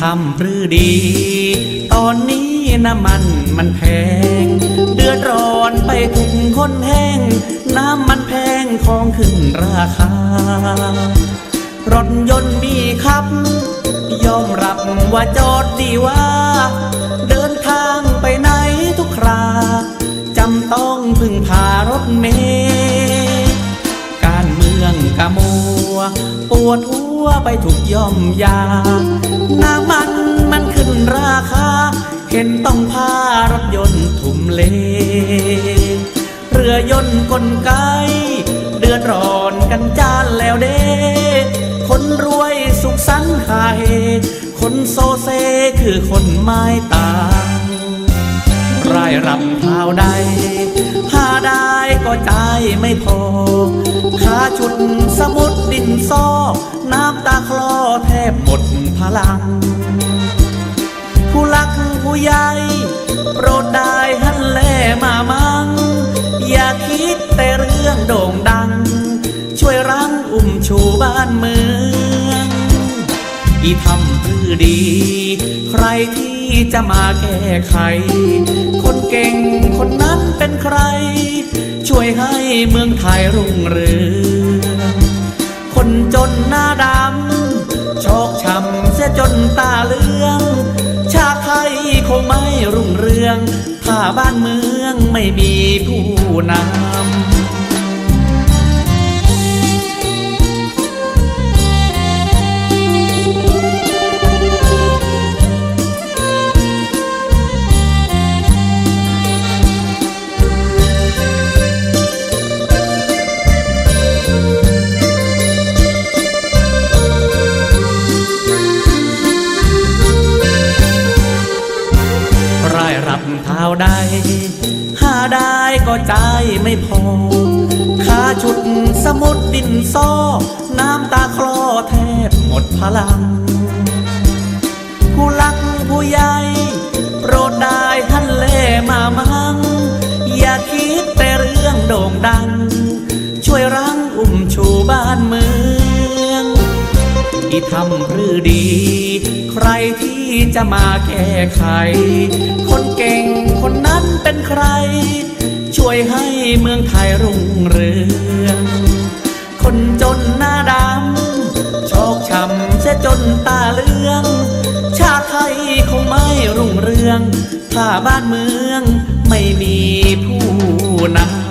ทำปรือดี ตอนนี้น้ำมันมันแพง เดือดร้อนไปทุกคนแห้ง น้ำมันแพงของขึ้นราคา รถยนต์มีครับ ยอมรับว่าจอดดีว่า เดินทางไปไหนทุกคราจำต้องพึ่งพารถเมล์การเมืองกะมัว ปวดหัวไปถูกย่อมยา เห็นต้องพารถยนต์ทุ่มเล เรือยนต์กลไก เดือดร้อนกันจานแล้วเด้ คนรวยสุขสันต์หาเฮ คนโซเซคือคนไม้ตางรายรับเท้าใดหาได้ก็ใจายไม่พอค่าชุดสมุดดินซอน้ำตาคลอแทบหมดพลัง ผู้ใหญ่โปรดได้หันแลมามัง อย่าคิดแต่เรื่องโด่งดัง ช่วยรั้งอุ้มชูบ้านเมือง อีทำพือดี ใครที่จะมาแก้ไข คนเก่งคนนั้นเป็นใคร ช่วยให้เมืองไทยรุ่งเรืองคนจนหน้าดำโชคช้ำเสียจนตา เรือง ถ้าบ้านเมืองไม่มีผู้นำ ก็ใจายไม่พอค่าชุดสมุดดินซ้อน้ำตาคลอแทบหมดพลัง ผู้หลักผู้ใหญ่โปรดได้หันเล่มามัง อย่าคิดแต่เรื่องโด่งดัง ช่วยรั้งอุ้มชูบ้านเมืองที่ทำหรือดี ใครที่จะมาแก้ไข เมืองไทยรุ่งเรือง คนจนหน้าดำโชคช้ำเสียจนตาเลือง ชาติไทยคงไม่รุ่งเรือง ถ้าบ้านเมืองไม่มีผู้นำ